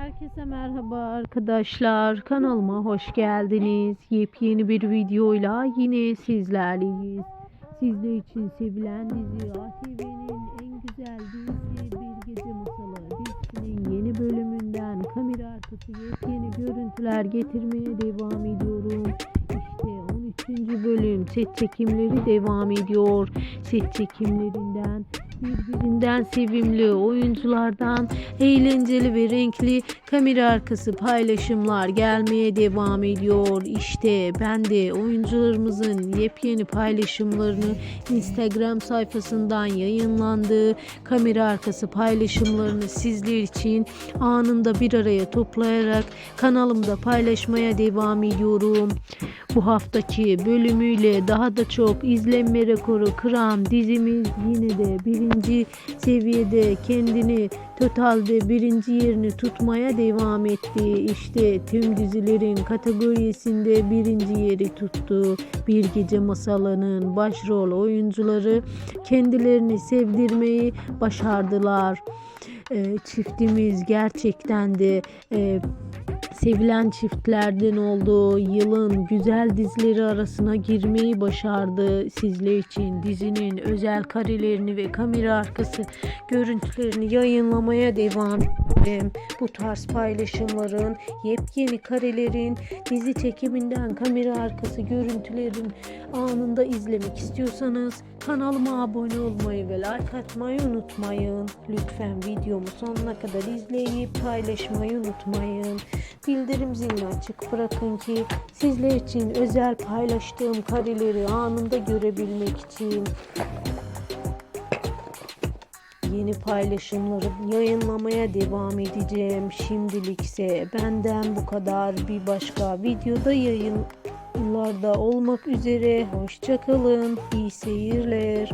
Herkese merhaba arkadaşlar. Kanalıma hoş geldiniz. Yepyeni bir videoyla yine sizlerleyiz. Sizler için sevilen dizi ATV'nin en güzel dizisi Bir Gece Masalı dizisinin yeni bölümünden kamera arkası yepyeni görüntüler getirmeye devam ediyorum. İşte 13. bölüm set çekimleri devam ediyor. Set çekimlerinden birbirinden sevimli oyunculardan eğlenceli ve renkli kamera arkası paylaşımlar gelmeye devam ediyor. İşte ben de oyuncularımızın yepyeni paylaşımlarını Instagram sayfasından yayınlandığı kamera arkası paylaşımlarını sizler için anında bir araya toplayarak kanalımda paylaşmaya devam ediyorum. Bu haftaki bölümüyle daha da çok izlenme rekoru kıran dizimiz yine de birinci seviyede kendini totalde birinci yerini tutmaya devam etti. İşte tüm dizilerin kategorisinde birinci yeri tuttu. Bir Gece Masalı'nın başrol oyuncuları kendilerini sevdirmeyi başardılar. Ee, çiftimiz gerçekten de e, sevilen çiftlerden olduğu yılın güzel dizileri arasına girmeyi başardı. Sizler için dizinin özel karelerini ve kamera arkası görüntülerini yayınlamaya devam ettim. Bu tarz paylaşımların, yepyeni karelerin, dizi çekiminden kamera arkası görüntülerin anında izlemek istiyorsanız kanalıma abone olmayı ve like atmayı unutmayın. Lütfen videomu sonuna kadar izleyip paylaşmayı unutmayın. Bildirim zilini açık bırakın ki sizler için özel paylaştığım kareleri anında görebilmek için yeni paylaşımları yayınlamaya devam edeceğim. Şimdilikse benden bu kadar. Bir başka videoda yayınlarda olmak üzere. Hoşçakalın. İyi seyirler.